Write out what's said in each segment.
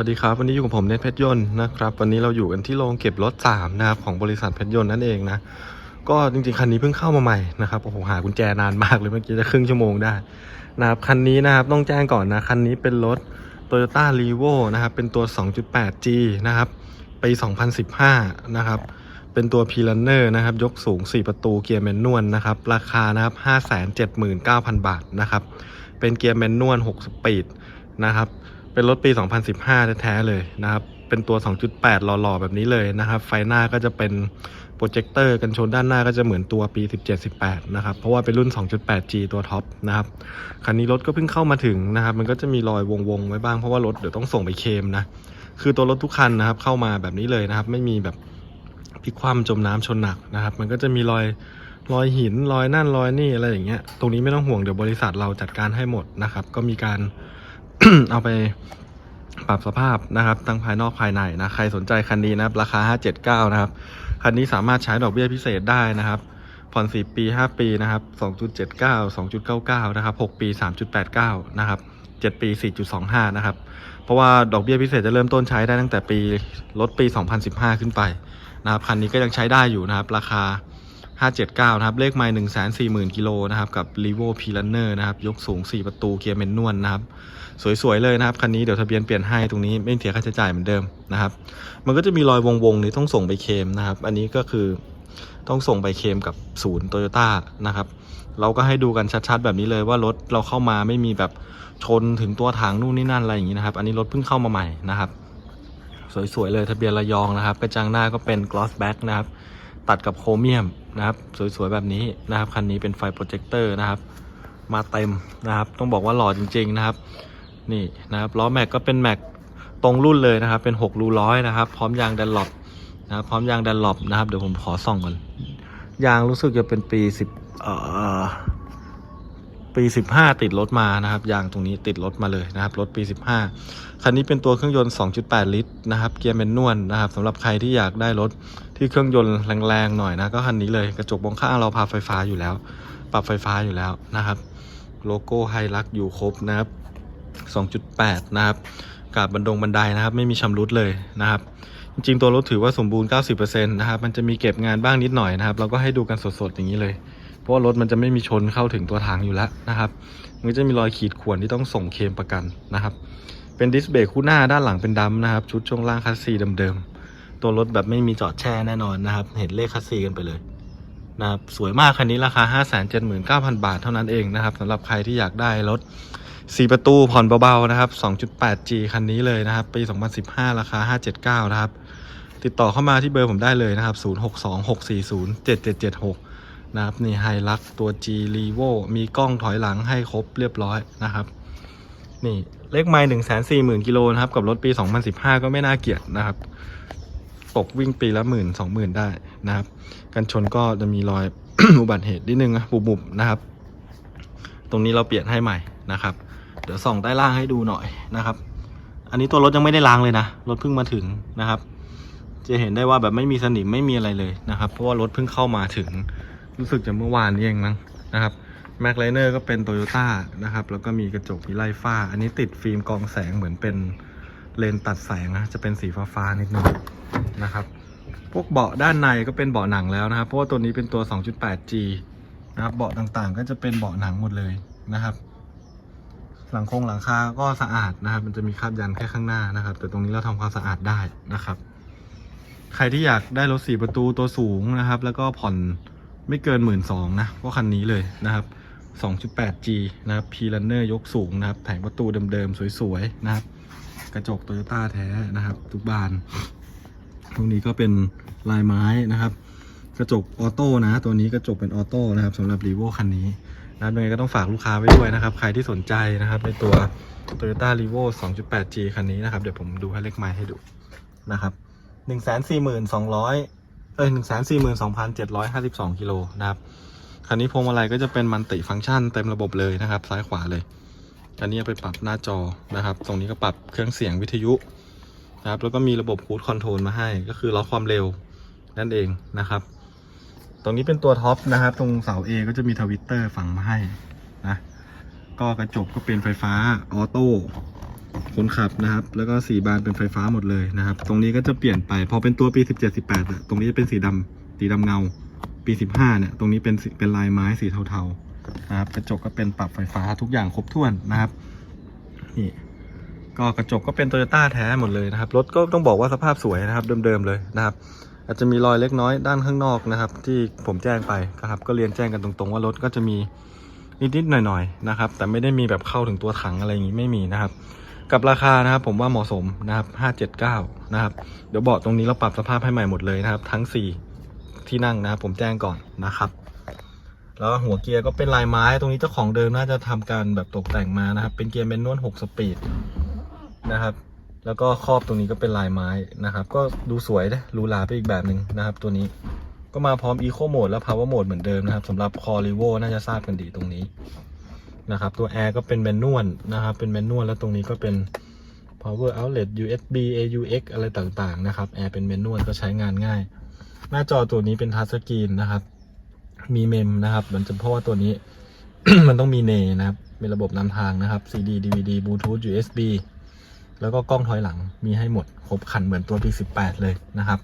วัสดีครับ วันนี้อยู่กับผมเนทเพชรยนต์นะครับ วันนี้เราอยู่กันที่โรงเก็บรถ3นะครับของบริษัทเพชรยนต์นั่นเองนะ ก็จริงๆคันนี้เพิ่งเข้ามาใหม่นะครับโอ้โหหากุญแจนานมากเลยเมื่อกี้จะครึ่งชั่วโมงได้นะครับคันนี้นะครับต้องแจ้งก่อนนะคันนี้เป็นรถ Toyota r e v o นะครับเป็นตัว 2.8G นะครับปี 2015 นะครับเป็นตัว p l a n n e r นะครับยกสูง 4 ประตูเกียร์แมนนวลนะครับราคานะครับ579,000 บาทนะครับเป็นเกียร์แมนนวล6สปีดนะครับ เป็นรถปี 2015 แท้ๆเลยนะครับ เป็นตัว 2.8 หล่อๆ แบบนี้เลยนะครับ ไฟหน้าก็จะเป็นโปรเจคเตอร์กันชนด้านหน้าก็จะเหมือนตัวปี 17-18 นะครับ เพราะว่าเป็นรุ่น 2.8G ตัวท็อปนะครับ คันนี้รถก็เพิ่งเข้ามาถึงนะครับ มันก็จะมีรอยวงๆ ไว้บ้าง เพราะว่ารถเดี๋ยวต้องส่งไปเคมนะ คือตัวรถทุกคันนะครับเข้ามาแบบนี้เลยนะครับ ไม่มีแบบพลิกคว่ำจมน้ำชนหนักนะครับ มันก็จะมีรอยรอยหินรอยนั่นรอยนี่อะไรอย่างเงี้ย ตรงนี้ไม่ต้องห่วงเดี๋ยวบริษัทเราจัดการให้หมดนะครับ ก็มีการ เอาไปปรับสภาพนะครับทั้งภายนอกภายในนะ ใครสนใจคันนี้นะครับ ราคา 579 นะครับ คันนี้สามารถใช้ดอกเบี้ยพิเศษได้นะครับผ่อน 4 ปี 5 ปีนะครับ 2.79 2.99 นะครับ 6 ปี 3.89 นะครับ 7 ปี 4.25 นะครับ เพราะว่าดอกเบี้ยพิเศษจะเริ่มต้นใช้ได้ตั้งแต่ปีรถปี 2015 ขึ้นไปนะครับ คันนี้ก็ยังใช้ได้อยู่นะครับ ราคา 579 นะครับ เลขไมล์140,000 กิโลนะครับ กับ r e v o p l a n n e r นะครับ ยกสูง 4 ประตู เกียร์เมนนวลนะครับ สวยๆเลยนะครับคันนี้เดี๋ยวทะเบียนเปลี่ยนให้ตรงนี้ไม่เสียค่าใช้จ่ายเหมือนเดิมนะครับ มันก็จะมีรอยวงๆนี้ต้องส่งไปเคมนะครับ อันนี้ก็คือต้องส่งไปเคมกับศูนย์โตโยต้านะครับ เราก็ให้ดูกันชัดๆ แบบนี้เลยว่ารถเราเข้ามาไม่มีแบบชนถึงตัวถังนู่นนี่นั่นอะไรอย่างนี้นะครับ อันนี้รถเพิ่งเข้ามาใหม่นะครับ สวยๆเลยทะเบียนระยองนะครับกระจังหน้าก็เป็น gloss back นะครับ ตัดกับโครเมียมนะครับ สวยๆแบบนี้นะครับคันนี้เป็นไฟโปรเจคเตอร์นะครับ มาเต็มนะครับ ต้องบอกว่าหล่อจริง ๆ นะครับ นี่นะครับล้อแม็กก็เป็นแม็กตรงรุ่นเลยนะครับ เป็น 6 รูร้อยนะครับ พร้อมยางดันหลบนะครับพร้อมยางดันหลบนะครับ เดี๋ยวผมขอส่องก่อนยางรู้สึกจะเป็นปีสิบเอ่อปี 15 ติดรถมานะครับยางตรงนี้ติดรถมาเลยนะครับรถปี 15 คันนี้เป็นตัวเครื่องยนต์ 2.8 ลิตรนะครับเกียร์แมนนวลนะครับสำหรับใครที่อยากได้รถที่เครื่องยนต์แรงๆหน่อยนะก็คันนี้เลยกระจกมองข้างเราพาไฟฟ้าอยู่แล้ว ปรับไฟฟ้าอยู่แล้วนะครับ โลโก้ไฮลักอยู่ครบนะครับ 2.8 นะครับกาบบันดงบันไดนะครับ ไม่มีชำรุดเลยนะครับ จริงๆตัวรถถือว่าสมบูรณ์ 90%นะครับมันจะมีเก็บงานบ้างนิดหน่อยนะครับ เราก็ให้ดูกันสดๆอย่างนี้เลย เพราะว่ารถมันจะไม่มีชนเข้าถึงตัวถังอยู่แล้วนะครับมันจะมีรอยขีดข่วนที่ต้องส่งเคมประกันนะครับ เป็นดิสเบรกคู่หน้าด้านหลังเป็นดำนะครับ ชุดช่วงล่างคัสซีเดิมๆตัวรถแบบไม่มีจอดแช่แน่นอนนะครับ เห็นเลขคัสซีกันไปเลยนะครับสวยมากคันนี้ราคา 579,000 บาทเท่านั้นเองนะครับสำหรับใครที่อยากได้รถ 4 ประตูผ่อนเบาๆนะครับ 2.8G คันนี้เลยนะครับ ปี 2015 ราคา 579 นะครับ ติดต่อเข้ามาที่เบอร์ผมได้เลยนะครับ 0626407776 นะครับ นี่ไฮลักตัว G r e v o มีกล้องถอยหลังให้ครบเรียบร้อยนะครับ นี่เลขไมล์140,000 กิโลนะครับ กับรถปี 2015 ก็ไม่น่าเกลียดนะครับ ตกวิ่งปีละหมื่นสองหมื่นได้นะครับ กันชนก็จะมีรอยอุบัติเหตุนิดนึงนะบุบๆนะครับ ตรงนี้เราเปลี่ยนให้ใหม่นะครับ เดี๋ยวส่องใต้ล่างให้ดูหน่อยนะครับ อันนี้ตัวรถยังไม่ได้ล้างเลยนะ รถเพิ่งมาถึงนะครับ จะเห็นได้ว่าแบบไม่มีสนิมไม่มีอะไรเลยนะครับ เพราะว่ารถเพิ่งเข้ามาถึง รู้สึกจะเมื่อวานนี้เองมั้งนะครับแม็กไลเนอร์ก็เป็นโตโยต้านะครับ แล้วก็มีกระจกมีไล่ฝ้า อันนี้ติดฟิล์มกองแสงเหมือนเป็นเลนตัดแสงนะ จะเป็นสีฟ้าๆนิดนึงนะครับ พวกเบาะด้านในก็เป็นเบาะหนังแล้วนะครับ เพราะว่าตัวนี้เป็นตัว 2.8G นะครับ เบาะต่างๆ ก็จะเป็นเบาะหนังหมดเลยนะครับ หลังโครงหลังคาก็สะอาดนะครับ มันจะมีคราบยันแค่ข้างหน้านะครับ แต่ตรงนี้เราทำความสะอาดได้นะครับ ใครที่อยากได้รถสี่ประตูตัวสูงนะครับ แล้วก็ผ่อนไม่เกินหมื่นสองนะก็คันนี้เลยนะครับ 2.8G นะครับ P Runner ยกสูงนะครับ แผงประตูเดิมๆ สวยๆ นะครับ กระจกโตโยต้าแท้นะครับ ทุกบาน ตรงนี้ก็เป็นลายไม้นะครับ กระจกออโต้นะ ตัวนี้กระจกเป็นออโต้นะครับสำหรับรีโวคันนี้ นะยังไงก็ต้องฝากลูกค้าไว้ด้วยนะครับ ใครที่สนใจนะครับ ในตัว Toyota r e v o 2.8G คันนี้นะครับ เดี๋ยวผมดูให้เลขไม้ให้ดูนะครับ142,200เอ้ย142,752กิโลนะครับคันนี้พวงมาลัยก็จะเป็นมันติฟังก์ชันเต็มระบบเลยนะครับ ซ้ายขวาเลยอันนี้ไปปรับหน้าจอนะครับ ตรงนี้ก็ปรับเครื่องเสียงวิทยุนะครับ แล้วก็มีระบบคูดคอนโทรลมาให้ ก็คือล็อกความเร็วนั่นเองนะครับ รงนี้เป็นตัวท็อปนะครับ ตรงเสา A ก็จะมีทวิตเตอร์ฝังมาให้นะ ก็กระจกก็เป็นไฟฟ้าออโต้คนขับนะครับ แล้วก็สีบานเป็นไฟฟ้าหมดเลยนะครับ ตรงนี้ก็จะเปลี่ยนไป พอเป็นตัวปี 17 18อะตรงนี้จะเป็นสีดำสีดำเงา ปี 15เนี่ย ตรงนี้เป็นเป็นลายไม้สีเทาๆนะครับ กระจกก็เป็นปรับไฟฟ้าทุกอย่างครบถ้วนนะครับ นี่ก็กระจกก็เป็นโตโยต้าแท้หมดเลยนะครับ รถก็ต้องบอกว่าสภาพสวยนะครับ เดิมๆเลยนะครับ อาจจะมีรอยเล็กน้อยด้านข้างนอกนะครับ ที่ผมแจ้งไปนะครับก็เรียนแจ้งกันตรงๆ ว่ารถก็จะมีนิดๆหน่อยๆนะครับ แต่ไม่ได้มีแบบเข้าถึงตัวถังอะไรอย่างนี้ไม่มีนะครับ กับราคานะครับผมว่าเหมาะสมนะครับ579นะครับเดี๋ยวเบาะตรงนี้เราปรับสภาพให้ใหม่หมดเลยนะครับ ทั้ง 4 ที่นั่งนะครับผมแจ้งก่อนนะครับแล้วหัวเกียร์ก็เป็นลายไม้ตรงนี้เจ้าของเดิมน่าจะทำการแบบตกแต่งมานะครับ เป็นเกียร์เมนนวล6สปีดนะครับ แล้วก็ครอบตรงนี้ก็เป็นลายไม้นะครับ ก็ดูสวยนะหรูหราไปอีกแบบหนึ่งนะครับ ตัวนี้ก็มาพร้อม Eco Mode และ Power Mode เหมือนเดิมนะครับสำหรับ c o r r e v o น่าจะทราบกันดีตรงนี้นะครับ ตัวแอร์ก็เป็นแมนนวลนะครับ เป็นแมนนวลแล้วตรงนี้ก็เป็น power outlet USB AUX อะไรต่างๆนะครับแอร์เป็นแมนนวลก็ใช้งานง่าย หน้าจอตัวนี้เป็นทัชสกรีนนะครับ มีเมมนะครับ มันจะเพราะว่าตัวนี้ มันต้องมีเนนะครับเป็นระบบนำทางนะครับ CD DVD Bluetooth USB แล้วก็กล้องถอยหลังมีให้หมดครบคันเหมือนตัว P18 เลยนะครับ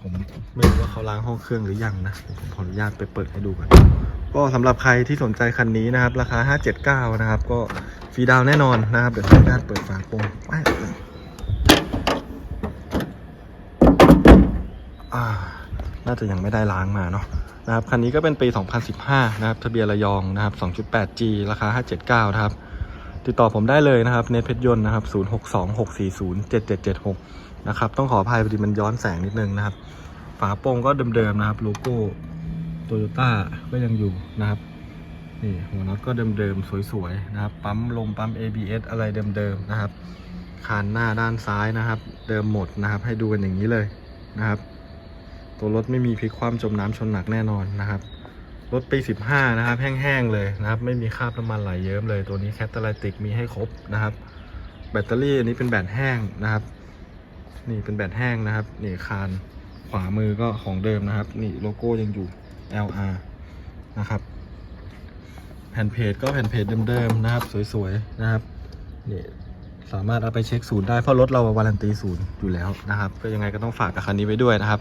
ผมไม่รู้ว่าเขาล้างห้องเครื่องหรือยังนะผมขออนุญาตไปเปิดให้ดูก่อนก็สำหรับใครที่สนใจคันนี้นะครับ ราคา 579 นะครับ ก็ฟรีดาวแน่นอนนะครับ เดี๋ยวขออนุญาตเปิดฝาโปรงแป๊บนึงอาน่าจะยังไม่ได้ล้างมาเนาะนะครับคันนี้ก็เป็นปี 2015 นะครับ ทะเบียนระยองนะครับ 2.8G ราคา 579 นะครับ ติดต่อผมได้เลยนะครับเนทเพชรยนต์นะครับ 0626407776 นะครับ ต้องขออภัยพอดีมันย้อนแสงนิดนึงนะครับ ฝาโปรงก็เดิมๆนะครับ โลโก้โตโยต้าก็ยังอยู่นะครับ นี่หัวน็อตก็เดิมๆสวยๆนะครับ ปั๊มลมปั๊ม ABS อะไรเดิมๆนะครับคานหน้าด้านซ้ายนะครับ เดิมหมดนะครับ ให้ดูกันอย่างนี้เลยนะครับ ตัวรถไม่มีพลิกคว่ำจมน้ำชนหนักแน่นอนนะครับ รถปี 15 นะครับ แห้งๆเลยนะครับ ไม่มีคราบน้ำมันไหลเยิ้มเลย ตัวนี้แคตตาลิติกมีให้ครบนะครับ แบตเตอรี่อันนี้เป็นแบตแห้งนะครับ นี่เป็นแบตแห้งนะครับ นี่คานขวามือก็ของเดิมนะครับ นี่โลโก้ยังอยู่ LR นะครับ แผ่นเพจก็แผ่นเพจเดิมๆนะครับ สวยๆนะครับ นี่สามารถเอาไปเช็คศูนย์ได้เพราะรถเราวารันตีศูนย์อยู่แล้วนะครับ ก็ยังไงก็ต้องฝากกับคันนี้ไว้ด้วยนะครับ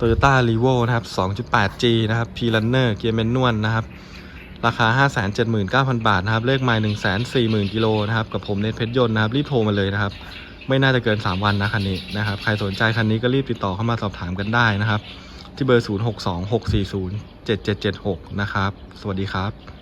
Toyota r e v o นะครับ 2.8G นะครับ P-Runner เกียร์แมนนวลนะครับ ราคา 579,000 บาทนะครับ เลขไมล์140,000 กิโลนะครับ กับผมเนทเพชรยนต์นะครับ รีบโทรมาเลยนะครับ ไม่น่าจะเกิน 3 วันนะคันนี้นะครับ ใครสนใจคันนี้ก็รีบติดต่อเข้ามาสอบถามกันได้นะครับ ที่เบอร์ 0626407776 นะครับ สวัสดีครับ